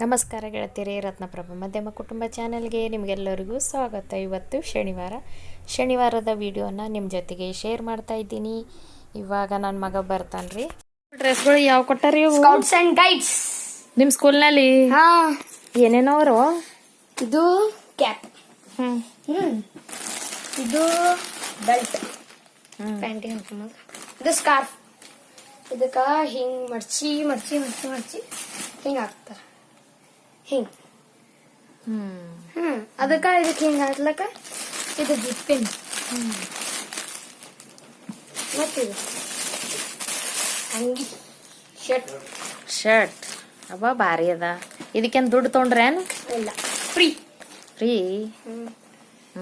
ನಮಸ್ಕಾರ ಗೆಳತಿಯರೇ ರತ್ನಪ್ರಭಾ ಮಧ್ಯಮ ಕುಟುಂಬ ಚಾನೆಲ್ಗೆ ನಿಮಗೆಲ್ಲರಿಗೂ ಸ್ವಾಗತ. ಇವತ್ತು ಶನಿವಾರ. ಶನಿವಾರದ ವಿಡಿಯೋನ ನಿಮ್ಮ ಜೊತೆಗೆ ಶೇರ್ ಮಾಡ್ತಾ ಇದ್ದೀನಿ. ಇವಾಗ ನನ್ನ ಮಗ ಬರ್ತಾನ್ರಿ ರೀ. ಡ್ರೆಸ್ಗಳು ಯಾವ ಕೊಟ್ಟಾರಿ ಸ್ಕೌಟ್ಸ್ ಅಂಡ್ ಗೈಡ್ಸ್ ನಿಮ್ಮ ಸ್ಕೂಲ್ನಲ್ಲಿ? ಹಾ. ಏನೇನೋ ಅವರು? ಇದು ಕ್ಯಾಪ್ ಹ್ಞೂ ಹ್ಮ್. ಇದು ಬೆಲ್ಟ್ ಪ್ಯಾಂಟಿ ಇದು ಸ್ಕಾರ್ಫ್ ಇದಕ್ಕ ಹಿಂಗ್ ಮಡ್ಚಿ ಮಡ್ಚಿ ಮಡ್ಚಿ ಮಡ್ಚಿ ಹಿಂಗ್ ಹಾಕ್ತಾರ. ಹಿಂಗ್. ಹ್ಮ್. ಅದಕ್ಕ ಇದಕ್ಕೆ ಹಿಂಗ್ ಹಾಕ್ಲಕ್ಕ? ಇದು ಜಿಪ್ಪಿನ್ ಮತ್ತಿದು? ಅಂಗಿ. ಶರ್ಟ್. ಶರ್ಟ್. ಅಬ್ಬಾ ಭಾರಿ ಅದ. ಇದಕ್ಕೇನು ದುಡ್ಡು ತೊಗೊಂಡ್ರೇನು ಇಲ್ಲ. ಫ್ರೀ. ಫ್ರೀ? ಹ್ಮ್.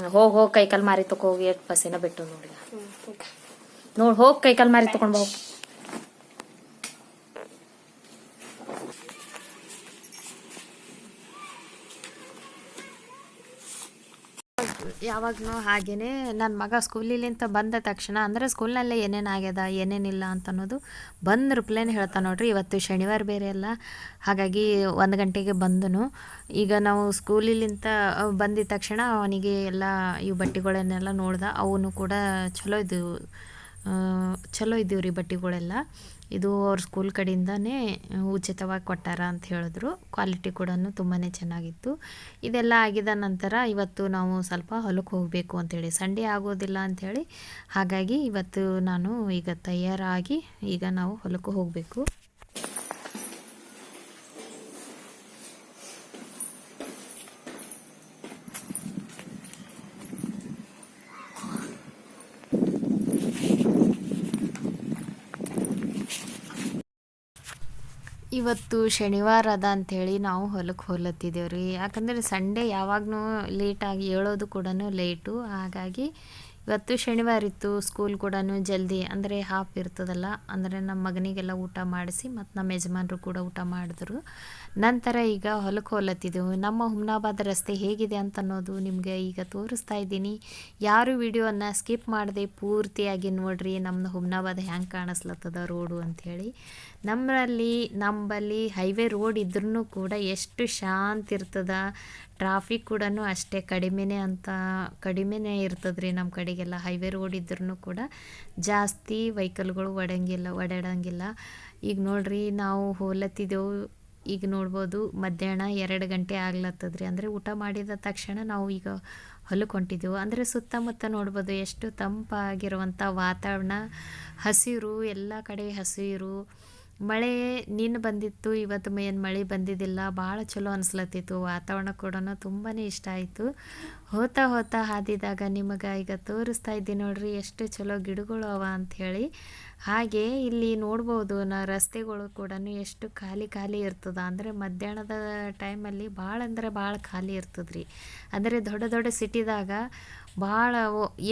ಹೋಗಿ ಹೋಗಿ ಕೈಕಾಲು ಮಾರಿ ಹೋಗಿ ಎಷ್ಟು ಪಸಿನ ಬಿಟ್ಟು ನೋಡಿ. ನೋಡಿ ಹೋಗಿ ಕೈಕಾಲು ಮಾರಿ ತಗೊಂಡು ಹೋಗಿ. ಯಾವಾಗಲೂ ಹಾಗೇನೆ ನನ್ನ ಮಗ ಸ್ಕೂಲಿಲಿಂತ ಬಂದ ತಕ್ಷಣ ಅಂದರೆ ಸ್ಕೂಲ್ನಲ್ಲೇ ಏನೇನು ಆಗ್ಯದ ಏನೇನಿಲ್ಲ ಅಂತ ಅನ್ನೋದು ಬಂದ ರುಪ್ಲೇನೆ ಹೇಳ್ತಾನೆ ನೋಡ್ರಿ ಇವತ್ತು ಶನಿವಾರ ಬೇರೆ ಅಲ್ಲ. ಹಾಗಾಗಿ ಒಂದು ಗಂಟೆಗೆ ಬಂದನು. ಈಗ ನಾವು ಸ್ಕೂಲಿಲಿಂತ ಬಂದಿದ ತಕ್ಷಣ ಅವನಿಗೆ ಎಲ್ಲ ಇವು ಬಟ್ಟೆಗಳನ್ನೆಲ್ಲ ನೋಡ್ದೆ ಅವನು ಕೂಡ ಚಲೋ ಆ, ಚಲೋ ಇದ್ದೀವಿ ರೀ ಬಟ್ಟೆಗಳೆಲ್ಲ. ಇದು ಅವ್ರ ಸ್ಕೂಲ್ ಕಡೆಯಿಂದನೇ ಉಚಿತವಾಗಿ ಕೊಟ್ಟಾರ ಅಂತ ಹೇಳಿದ್ರು. ಕ್ವಾಲಿಟಿ ಕೂಡ ತುಂಬಾ ಚೆನ್ನಾಗಿತ್ತು. ಇದೆಲ್ಲ ಆಗಿದ ನಂತರ ಇವತ್ತು ನಾವು ಸ್ವಲ್ಪ ಹೊಲಕ್ಕೆ ಹೋಗಬೇಕು ಅಂಥೇಳಿ ಸಂಡೇ ಆಗೋದಿಲ್ಲ ಅಂಥೇಳಿ ಹಾಗಾಗಿ ಇವತ್ತು ನಾನು ಈಗ ತಯಾರಾಗಿ ಈಗ ನಾವು ಹೊಲಕ್ಕೆ ಹೋಗಬೇಕು. ಇವತ್ತು ಶನಿವಾರ ಅದ ಅಂಥೇಳಿ ನಾವು ಹೊಲಕ್ಕೆ ಹೋಲತ್ತಿದ್ದೇವೆ ರೀ ಯಾಕಂದರೆ ಸಂಡೇ ಯಾವಾಗೂ ಲೇಟಾಗಿ ಏಳೋದು ಕೂಡ ಲೇಟು ಹಾಗಾಗಿ ಇವತ್ತು ಶನಿವಾರ ಇತ್ತು ಸ್ಕೂಲ್ ಕೂಡ ಜಲ್ದಿ ಅಂದರೆ ಹಾಫ್ ಇರ್ತದಲ್ಲ, ಅಂದರೆ ನಮ್ಮ ಮಗನಿಗೆಲ್ಲ ಊಟ ಮಾಡಿಸಿ ಮತ್ತು ನಮ್ಮ ಯಜಮಾನರು ಕೂಡ ಊಟ ಮಾಡಿದ್ರು. ನಂತರ ಈಗ ಹೊಲಕ್ಕೆ ಹೋಲತ್ತಿದ್ದೆವು ನಮ್ಮ ಹುಮ್ನಾಬಾದ್ ರಸ್ತೆ ಹೇಗಿದೆ ಅಂತ ಅನ್ನೋದು ನಿಮಗೆ ಈಗ ತೋರಿಸ್ತಾ ಇದ್ದೀನಿ. ಯಾರು ವಿಡಿಯೋನ ಸ್ಕಿಪ್ ಮಾಡದೆ ಪೂರ್ತಿಯಾಗಿ ನೋಡ್ರಿ ನಮ್ಮ ಹುಮ್ನಾಬಾದ್ ಹ್ಯಾಂಗೆ ಕಾಣಿಸ್ಲತ್ತದ ರೋಡು ಅಂಥೇಳಿ ನಮ್ಮಲ್ಲಿ ನಂಬಲ್ಲಿ ಹೈವೇ ರೋಡ್ ಇದ್ರೂ ಕೂಡ ಎಷ್ಟು ಶಾಂತಿ ಇರ್ತದ ಟ್ರಾಫಿಕ್ ಕೂಡ ಅಷ್ಟೇ ಕಡಿಮೆನೇ ಅಂತ, ಕಡಿಮೆನೇ ಇರ್ತದ್ರಿ ನಮ್ಮ ಕಡೆಗೆಲ್ಲ. ಹೈವೇ ರೋಡ್ ಇದ್ರೂ ಕೂಡ ಜಾಸ್ತಿ ವೆಹಿಕಲ್ಗಳು ಒಡಂಗಿಲ್ಲ ಓಡಾಡಂಗಿಲ್ಲ ಈಗ ನೋಡ್ರಿ ನಾವು ಹೋಲತ್ತಿದ್ದೆವು ಈಗ ನೋಡ್ಬೋದು ಮಧ್ಯಾಹ್ನ ಎರಡು ಗಂಟೆ ಆಗ್ಲತ್ತದ್ರಿ. ಅಂದರೆ ಊಟ ಮಾಡಿದ ತಕ್ಷಣ ನಾವು ಈಗ ಹೊಲಕ್ಕೆ ಹೊಂಟಿದ್ದೆವು ಅಂದರೆ ಸುತ್ತಮುತ್ತ ನೋಡ್ಬೋದು ಎಷ್ಟು ತಂಪಾಗಿರುವಂಥ ವಾತಾವರಣ. ಹಸಿರು, ಎಲ್ಲ ಕಡೆ ಹಸಿರು. ಮಳೆ ನೀನು ಬಂದಿತ್ತು, ಇವತ್ತು ಏನು ಮಳೆ ಬಂದಿದ್ದಿಲ್ಲ, ಭಾಳ ಚಲೋ ಅನಿಸ್ಲತ್ತಿತ್ತು. ವಾತಾವರಣ ಕೂಡ ತುಂಬಾ ಇಷ್ಟ ಆಯಿತು. ಹೋತಾ ಹೋತಾ ಹಾದಿದಾಗ ನಿಮಗೆ ಈಗ ತೋರಿಸ್ತಾ ಇದ್ದೀನಿ ನೋಡ್ರಿ, ಎಷ್ಟು ಚಲೋ ಗಿಡಗಳು ಅವ ಅಂಥೇಳಿ ಹಾಗೆ ಇಲ್ಲಿ ನೋಡ್ಬೋದು, ನಾ ರಸ್ತೆಗಳು ಕೂಡ ಎಷ್ಟು ಖಾಲಿ ಖಾಲಿ ಇರ್ತದ. ಅಂದರೆ ಮಧ್ಯಾಹ್ನದ ಟೈಮಲ್ಲಿ ಭಾಳ ಅಂದರೆ ಭಾಳ ಖಾಲಿ ಇರ್ತದ್ರಿ. ಅಂದರೆ ದೊಡ್ಡ ದೊಡ್ಡ ಸಿಟಿದಾಗ ಭಾಳ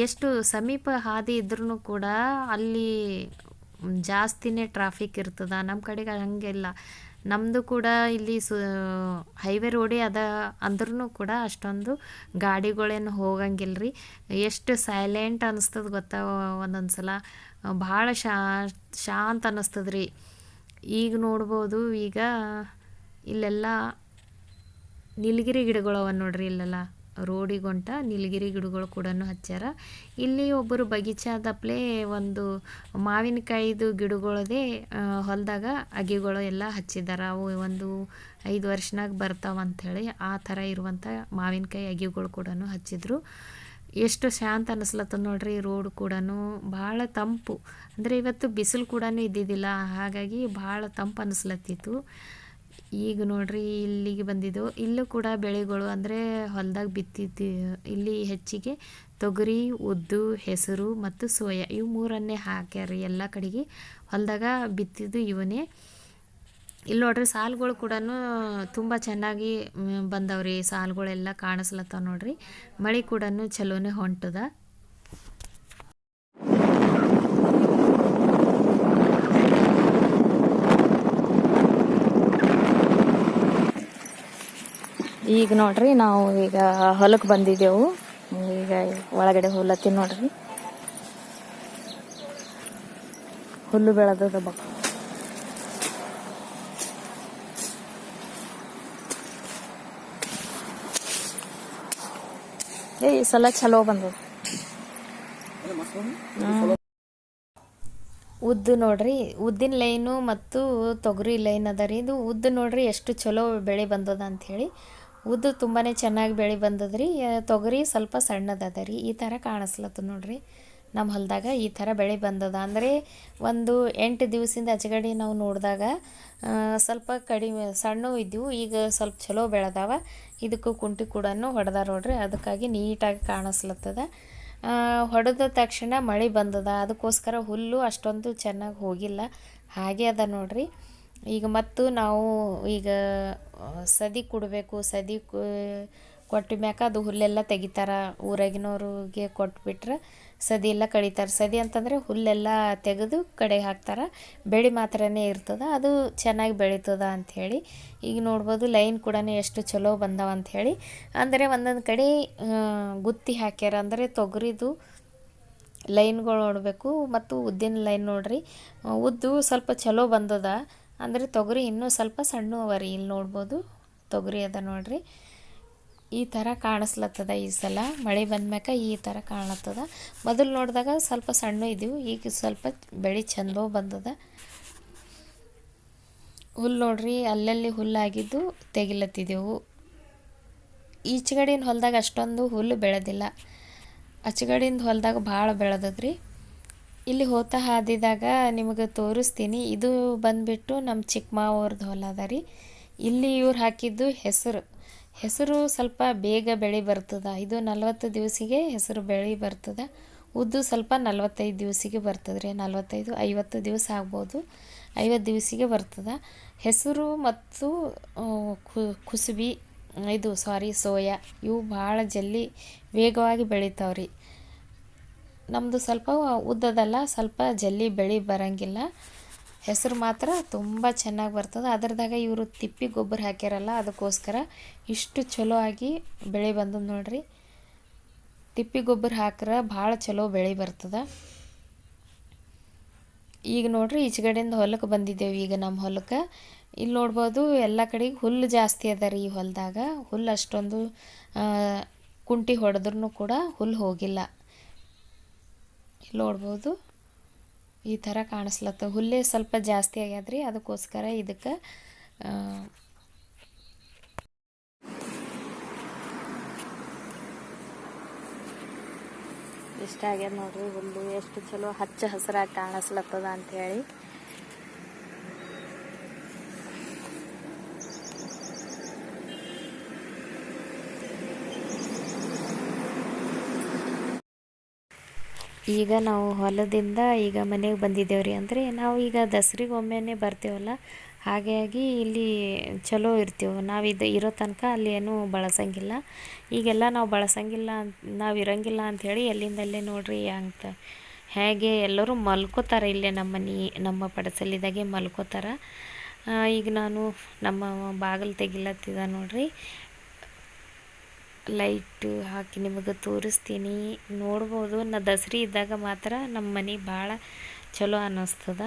ಎಷ್ಟು ಸಮೀಪ ಹಾದಿ ಇದ್ರೂ ಕೂಡ ಅಲ್ಲಿ ಜಾಸ್ತಿನೇ ಟ್ರಾಫಿಕ್ ಇರ್ತದ. ನಮ್ಮ ಕಡೆಗೆ ಹಂಗೆಲ್ಲ ನಮ್ಮದು ಕೂಡ ಇಲ್ಲಿ ಸು ಹೈವೇ ರೋಡೇ ಅದ ಅಂದ್ರೂ ಕೂಡ ಅಷ್ಟೊಂದು ಗಾಡಿಗಳೇನು ಹೋಗಂಗಿಲ್ಲ ರೀ ಎಷ್ಟು ಸೈಲೆಂಟ್ ಅನ್ನಿಸ್ತದೆ ಗೊತ್ತಾ ಒಂದೊಂದು ಸಲ ಭಾಳ ಶಾ, ಶಾಂತ ಅನ್ನಿಸ್ತದ ರೀ ಈಗ ನೋಡ್ಬೋದು, ಈಗ ಇಲ್ಲೆಲ್ಲ ನೀಲಗಿರಿ ಗಿಡಗಳವ ನೋಡ್ರಿ ಇಲ್ಲೆಲ್ಲ. ರೋಡಿಗೊಂಟ ನೀಲಗಿರಿ ಗಿಡಗಳು ಕೂಡ ಹಚ್ಚಾರ ಇಲ್ಲಿ ಒಬ್ಬರು ಬಗೀಚಾದಪ್ಲೆ ಒಂದು ಮಾವಿನಕಾಯಿದು ಗಿಡಗಳದೇ ಹೊಲದಾಗ ಅಗಿಗಳು ಎಲ್ಲ ಹಚ್ಚಿದ್ದಾರೆ ಅವು ಒಂದು ಐದು ವರ್ಷನಾಗ ಬರ್ತಾವ ಅಂಥೇಳಿ ಆ ಥರ ಇರುವಂಥ ಮಾವಿನಕಾಯಿ ಅಗಿಗಳು ಕೂಡ ಹಚ್ಚಿದ್ರು. ಎಷ್ಟು ಶಾಂತ ಅನ್ನಿಸ್ಲತ್ತದ ನೋಡ್ರಿ ರೋಡ್ ಕೂಡ ಭಾಳ ತಂಪು. ಅಂದರೆ ಇವತ್ತು ಬಿಸಿಲು ಕೂಡ ಇದ್ದಿದ್ದಿಲ್ಲ. ಹಾಗಾಗಿ ಭಾಳ ತಂಪು ಅನ್ನಿಸ್ಲತ್ತಿತ್ತು ಈಗ ನೋಡ್ರಿ ಇಲ್ಲಿಗೆ ಬಂದಿದ್ದು. ಇಲ್ಲೂ ಕೂಡ ಬೆಳೆಗಳು ಅಂದರೆ ಹೊಲ್ದಾಗ ಬಿತ್ತಿದ್ದು, ಇಲ್ಲಿ ಹೆಚ್ಚಿಗೆ ತೊಗರಿ, ಉದ್ದು, ಹೆಸರು ಮತ್ತು ಸೋಯಾ ಇವು ಮೂರನ್ನೇ ಹಾಕ್ಯಾರ ಎಲ್ಲ ಕಡೆಗೆ. ಹೊಲದಾಗ ಬಿತ್ತಿದ್ದು ಇವನೇ. ಇಲ್ಲಿ ನೋಡ್ರಿ ಸಾಲುಗಳು ಕೂಡ ತುಂಬ ಚೆನ್ನಾಗಿ ಬಂದವ್ರಿ. ಸಾಲುಗಳೆಲ್ಲ ಕಾಣಿಸ್ಲತ್ತಾವ ನೋಡ್ರಿ. ಮಳೆ ಕೂಡ ಚಲೋನೇ ಹೊಂಟದ. ಈಗ ನೋಡ್ರಿ ನಾವು ಈಗ ಹೊಲಕ್ಕೆ ಬಂದಿದ್ದೆವು. ಈಗ ಒಳಗಡೆ ಹುಲ್ಲತ್ತಿ ನೋಡ್ರಿ. ಹುಲ್ಲು ಬೆಳೆದದ ಬಕ್ ಏ, ಈ ಸಲ ಚಲೋ ಬಂದದ. ಉದ್ದ ನೋಡ್ರಿ, ಉದ್ದಿನ ಲೈನು ಮತ್ತು ತೊಗರಿ ಲೈನ್ ಅದ ರೀ. ಇದು ಉದ್ದ ನೋಡ್ರಿ ಎಷ್ಟು ಚಲೋ ಬೆಳೆ ಬಂದದ ಅಂತ ಹೇಳಿ. ಉದ್ದು ತುಂಬಾ ಚೆನ್ನಾಗಿ ಬೆಳೆ ಬಂದದ್ರಿ. ತೊಗರಿ ಸ್ವಲ್ಪ ಸಣ್ಣದದ ರೀ. ಈ ಥರ ಕಾಣಿಸ್ಲತ್ತು ನೋಡ್ರಿ. ನಮ್ಮ ಹೊಲದಾಗ ಈ ಥರ ಬೆಳೆ ಬಂದದ. ಅಂದರೆ ಒಂದು ಎಂಟು ದಿವಸದಿಂದ ಅಚಗಡಿ ನಾವು ನೋಡಿದಾಗ ಸ್ವಲ್ಪ ಕಡಿಮೆ, ಸಣ್ಣವು ಇದ್ದವು ಈಗ ಸ್ವಲ್ಪ ಚಲೋ ಬೆಳೆದಾವ. ಇದಕ್ಕೂ ಕುಂಟಿ ಕೂಡ ಹೊಡೆದಾರ ನೋಡ್ರಿ. ಅದಕ್ಕಾಗಿ ನೀಟಾಗಿ ಕಾಣಿಸ್ಲತ್ತದ. ಹೊಡೆದ ತಕ್ಷಣ ಮಳೆ ಬಂದದ. ಅದಕ್ಕೋಸ್ಕರ ಹುಲ್ಲು ಅಷ್ಟೊಂದು ಚೆನ್ನಾಗಿ ಹೋಗಿಲ್ಲ. ಹಾಗೆ ಅದ ನೋಡ್ರಿ. ಈಗ ಮತ್ತು ನಾವು ಈಗ ಸದಿ ಕೊಡಬೇಕು, ಸದಿ ಕೊಟ್ಟ ಮ್ಯಾಕ ಅದು ಹುಲ್ಲೆಲ್ಲ ತೆಗಿತಾರ. ಊರಾಗಿನವ್ರಿಗೆ ಕೊಟ್ಬಿಟ್ರೆ ಸದಿ ಎಲ್ಲ ಕಡಿತಾರೆ ಸದಿ ಅಂತಂದರೆ ಹುಲ್ಲೆಲ್ಲ ತೆಗೆದು ಕಡೆ ಹಾಕ್ತಾರೆ. ಬೆಳೆ ಮಾತ್ರನೇ ಇರ್ತದೆ, ಅದು ಚೆನ್ನಾಗಿ ಬೆಳೀತದ ಅಂಥೇಳಿ ಈಗ ನೋಡ್ಬೋದು ಲೈನ್ ಕೂಡ ಎಷ್ಟು ಚಲೋ ಬಂದಾವ ಅಂಥೇಳಿ ಅಂದರೆ ಒಂದೊಂದು ಕಡೆ ಗುತ್ತಿ ಹಾಕ್ಯಾರ. ಅಂದರೆ ತೊಗರಿದು ಲೈನ್ಗಳು ನೋಡಬೇಕು ಮತ್ತು ಉದ್ದಿನ ಲೈನ್ ನೋಡ್ರಿ. ಉದ್ದು ಸ್ವಲ್ಪ ಚಲೋ ಬಂದದ. ಅಂದರೆ ತೊಗರಿ ಇನ್ನೂ ಸ್ವಲ್ಪ ಸಣ್ಣ ಅವ ರೀ, ಇಲ್ಲಿ ನೋಡ್ಬೋದು. ತೊಗರಿ ಅದ ನೋಡ್ರಿ. ಈ ಥರ ಕಾಣಿಸ್ಲತ್ತದ ಈ ಸಲ. ಮಳೆ ಬಂದ್ಮ್ಯಾಕ ಈ ಥರ ಕಾಣತ್ತದ. ಮೊದಲು ನೋಡಿದಾಗ ಸ್ವಲ್ಪ ಸಣ್ಣ ಇದ್ದೀವಿ ಈಗ ಸ್ವಲ್ಪ ಬೆಳೆ ಚಂದೋ ಬಂದದ. ಹುಲ್ಲು ನೋಡ್ರಿ, ಅಲ್ಲಲ್ಲಿ ಹುಲ್ಲಾಗಿದ್ದು ತೆಗಿಲತ್ತಿದ್ದೆವು ಈಚೆಗಡಿನ ಹೊಲದಾಗ ಅಷ್ಟೊಂದು ಹುಲ್ಲು ಬೆಳೆದಿಲ್ಲ. ಅಚ್ಚಗಡಿಂದ ಹೊಲದಾಗ ಭಾಳ ಬೆಳೆದದ್ರಿ. ಇಲ್ಲಿ ಹೋತಾ ಹಾದಿದಾಗ ನಿಮಗೆ ತೋರಿಸ್ತೀನಿ. ಇದು ಬಂದುಬಿಟ್ಟು ನಮ್ಮ ಚಿಕ್ಕ ಅವ್ರದ್ದು ಹೊಲ ಅದ ರೀ. ಇಲ್ಲಿ ಇವ್ರು ಹಾಕಿದ್ದು ಹೆಸರು. ಹೆಸರು ಸ್ವಲ್ಪ ಬೇಗ ಬೆಳೆ ಬರ್ತದ. ಇದು ನಲ್ವತ್ತು ದಿವಸಿಗೆ ಹೆಸರು ಬೆಳೆ ಬರ್ತದ. ಉದ್ದು ಸ್ವಲ್ಪ ನಲ್ವತ್ತೈದು ದಿವಸಿಗೆ ಬರ್ತದೆ ರೀ. ನಲ್ವತ್ತೈದು, ಐವತ್ತು ದಿವಸ ಆಗ್ಬೋದು. ಐವತ್ತು ದಿವಸಿಗೆ ಬರ್ತದ. ಹೆಸರು ಮತ್ತು ಕುಸುಬಿ, ಇದು ಸಾರಿ ಸೋಯಾ, ಇವು ಭಾಳ ಜಲ್ದಿ ವೇಗವಾಗಿ ಬೆಳಿತಾವ್ರಿ. ನಮ್ಮದು ಸ್ವಲ್ಪ ಉದ್ದದಲ್ಲ, ಸ್ವಲ್ಪ ಜಲ್ಲಿ ಬೆಳೆ ಬರಂಗಿಲ್ಲ. ಹೆಸರು ಮಾತ್ರ ತುಂಬ ಚೆನ್ನಾಗಿ ಬರ್ತದೆ. ಅದ್ರದಾಗ ಇವರು ತಿಪ್ಪಿ ಗೊಬ್ಬರ ಹಾಕ್ಯಾರಲ್ಲ, ಅದಕ್ಕೋಸ್ಕರ ಇಷ್ಟು ಚಲೋ ಆಗಿ ಬೆಳೆ ಬಂದದ ನೋಡ್ರಿ. ತಿಪ್ಪಿ ಗೊಬ್ಬರ ಹಾಕ್ರೆ ಭಾಳ ಚಲೋ ಬೆಳೆ ಬರ್ತದೆ. ಈಗ ನೋಡ್ರಿ ಈಚೆಗಡೆಯಿಂದ ಹೊಲಕ್ಕೆ ಬಂದಿದ್ದೇವೆ ಈಗ ನಮ್ಮ ಹೊಲಕ್ಕೆ. ಇಲ್ಲಿ ನೋಡ್ಬೋದು ಎಲ್ಲ ಕಡೆಗೆ ಹುಲ್ಲು ಜಾಸ್ತಿ ಅದ ರೀ ಈ ಹೊಲದಾಗ. ಹುಲ್ಲು ಅಷ್ಟೊಂದು ಕುಂಟಿ ಹೊಡೆದ್ರೂ ಕೂಡ ಹುಲ್ಲು ಹೋಗಿಲ್ಲ. ನೋಡ್ಬೋದು. ಈ ಥರ ಕಾಣಿಸ್ಲತ್ತ. ಹುಲ್ಲೇ ಸ್ವಲ್ಪ ಜಾಸ್ತಿ ಆಗ್ಯಾದ್ರಿ, ಅದಕ್ಕೋಸ್ಕರ ಇದಕ್ಕೆ ಇಷ್ಟ ಆಗ್ಯದ ನೋಡ್ರಿ ಹುಲ್ಲು ಎಷ್ಟು ಚಲೋ ಹಚ್ಚ ಹಸಿರಾಗಿ ಕಾಣಿಸ್ಲತ್ತದ ಅಂಥೇಳಿ ಈಗ ನಾವು ಹೊಲದಿಂದ ಈಗ ಮನೆಗೆ ಬಂದಿದ್ದೇವೆ ರೀ ಅಂದರೆ ನಾವು ಈಗ ದಸರಿಗೆ ಒಮ್ಮೆನೇ ಬರ್ತೀವಲ್ಲ ಹಾಗಾಗಿ ಇಲ್ಲಿ ಚಲೋ ಇರ್ತೀವಿ. ನಾವು ಇದು ಇರೋ ತನಕ ಅಲ್ಲಿ ಏನೂ ಬಳಸಂಗಿಲ್ಲ. ಈಗೆಲ್ಲ ನಾವು ಬಳಸಂಗಿಲ್ಲ ಅಂತ ನಾವು ಇರೋಂಗಿಲ್ಲ ಅಂಥೇಳಿ ಎಲ್ಲಿಂದಲ್ಲೇ ನೋಡ್ರಿ ಅಂತ ಹೇಗೆ ಎಲ್ಲರೂ ಮಲ್ಕೋತಾರೆ ಇಲ್ಲೇ ನಮ್ಮ ಮನೆ, ನಮ್ಮ ಪಡಸಲಿದಾಗೆ ಮಲ್ಕೋತಾರೆ. ಈಗ ನಾನು ನಮ್ಮ ಬಾಗಿಲು ತೆಗಿಲತ್ತಿದ ನೋಡ್ರಿ. ಲೈಟ್ ಹಾಕಿ ನಿಮಗೆ ತೋರಿಸ್ತೀನಿ. ನೋಡ್ಬೋದು, ನಾ ದಸರಿ ಇದ್ದಾಗ ಮಾತ್ರ ನಮ್ಮ ಮನೆ ಭಾಳ ಚಲೋ ಅನ್ನಿಸ್ತದ.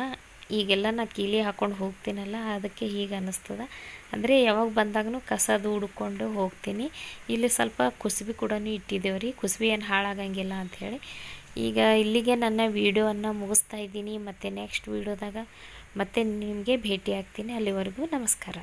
ಈಗೆಲ್ಲ ನಾ ಕೀಲಿ ಹಾಕ್ಕೊಂಡು ಹೋಗ್ತೀನಲ್ಲ, ಅದಕ್ಕೆ ಹೀಗೆ ಅನ್ನಿಸ್ತದ. ಅಂದರೆ ಯಾವಾಗ ಬಂದಾಗೂ ಕಸದು ಹುಡ್ಕೊಂಡು ಹೋಗ್ತೀನಿ. ಇಲ್ಲಿ ಸ್ವಲ್ಪ ಕುಸುಬಿ ಕೂಡ ಇಟ್ಟಿದ್ದೇವೆ ರೀ, ಕುಸುಬಿ ಏನು ಹಾಳಾಗಂಗಿಲ್ಲ ಅಂಥೇಳಿ ಈಗ ಇಲ್ಲಿಗೆ ನನ್ನ ವೀಡಿಯೋವನ್ನು ಮುಗಿಸ್ತಾ ಇದ್ದೀನಿ. ಮತ್ತು ನೆಕ್ಸ್ಟ್ ವೀಡಿಯೋದಾಗ ಮತ್ತೆ ನಿಮಗೆ ಭೇಟಿ ಆಗ್ತೀನಿ. ಅಲ್ಲಿವರೆಗೂ ನಮಸ್ಕಾರ.